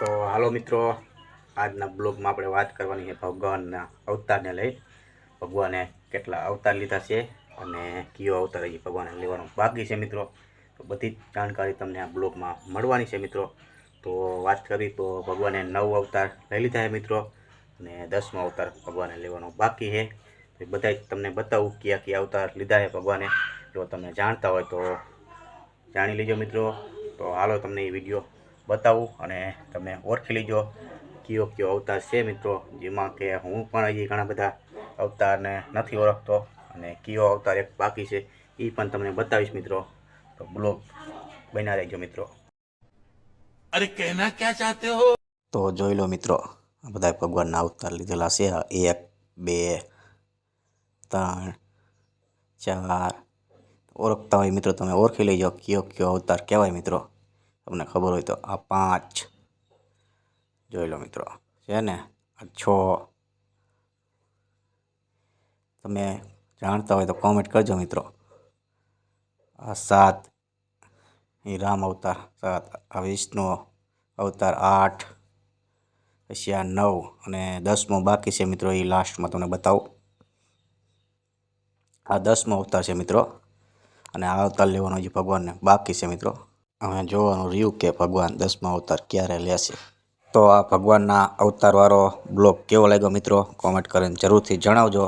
તો હાલો મિત્રો, આજના બ્લોગમાં આપણે વાત કરવાની છે ભગવાનના અવતારને લઈ. ભગવાને કેટલા અવતાર લીધા છે અને કયો અવતાર હજી ભગવાને લેવાનો બાકી છે મિત્રો. તો બધી જ જાણકારી તમને આ બ્લોગમાં મળવાની છે મિત્રો. તો વાત કરી તો ભગવાને નવ અવતાર લઈ લીધા છે મિત્રો અને દસમો અવતાર ભગવાને લેવાનો બાકી છે. તો બધા તમને બતાવું કયા કયા અવતાર લીધા છે ભગવાને. જો તમે જાણતા હોય તો જાણી લેજો મિત્રો. તો હાલો તમને એ વીડિયો બતાવું અને તમે ઓળખી લીજો. કયો કયો અવતાર છે મિત્રો? જેમાં કે હું પણ હજી ઘણા બધા અવતારને નથી ઓળખતો અને કયો અવતાર એક બાકી છે એ પણ તમને બતાવીશ મિત્રો. તો બ્લોગ બના રહેજો મિત્રો. અરે કહેના ક્યાં ચાહતે હો? તો જોઈ લો મિત્રો બધા ભગવાનના અવતાર લીધેલા છે. એક બે ત્રણ ચાર. ઓળખતા હોય મિત્રો તમે ઓળખી લઈ લેજો. કયો કયો અવતાર કહેવાય મિત્રો? તમને ખબર હોય તો આ પાંચ. જોઈ લો મિત્રો, છે ને? આ છ. તમે જાણતા હોય તો કોમેન્ટ કરજો મિત્રો. આ સાત. એ રામ અવતાર સાત, આ વિષ્ણુ અવતાર આઠ, પછી આ નવ અને દસમો બાકી છે મિત્રો એ લાસ્ટમાં તમને બતાવું. આ દસમો અવતાર છે મિત્રો, અને આ અવતાર લેવાનો જે ભગવાનને. બાકી છે મિત્રો. અમે જોવાનું રહ્યું કે ભગવાન દસમા અવતાર ક્યારે લેશે. તો આ ભગવાનના અવતારવાળો બ્લોગ કેવો લાગ્યો મિત્રો? કોમેન્ટ કરીને જરૂરથી જણાવજો.